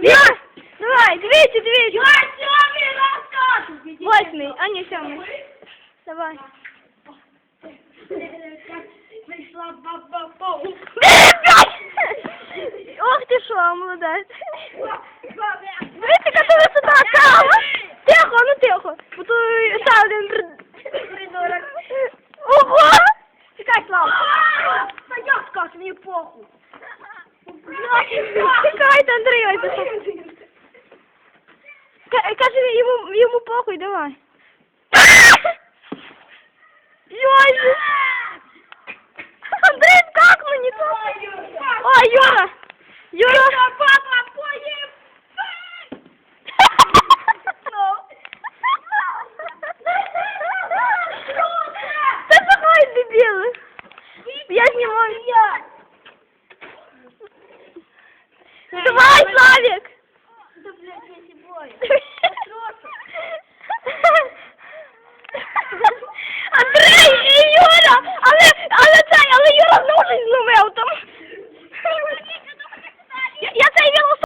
Я! Давай, двічі, двічі. Я сьомий розкажу. Восьмий, а не сьомий. Давай. Прийшла баба Пау. Ох ти що, молодець. Дивіться, яка тут висота кава. Тихо, ну тихо. Бо тут ще один прид- придурок. Ого! Чекай, Слава. Та я скажу, мені похуй. Чекайте, Андрій, ой, ти що? Ка- Каже, йому, йому похуй, давай. Йой! Андрій, как мені тут? Ой, Юра! Юра! Папа, поїм. Та слухай, дебіли! Я знімаю. Давай, Славік! Да, блядь, я не бою. Андрій і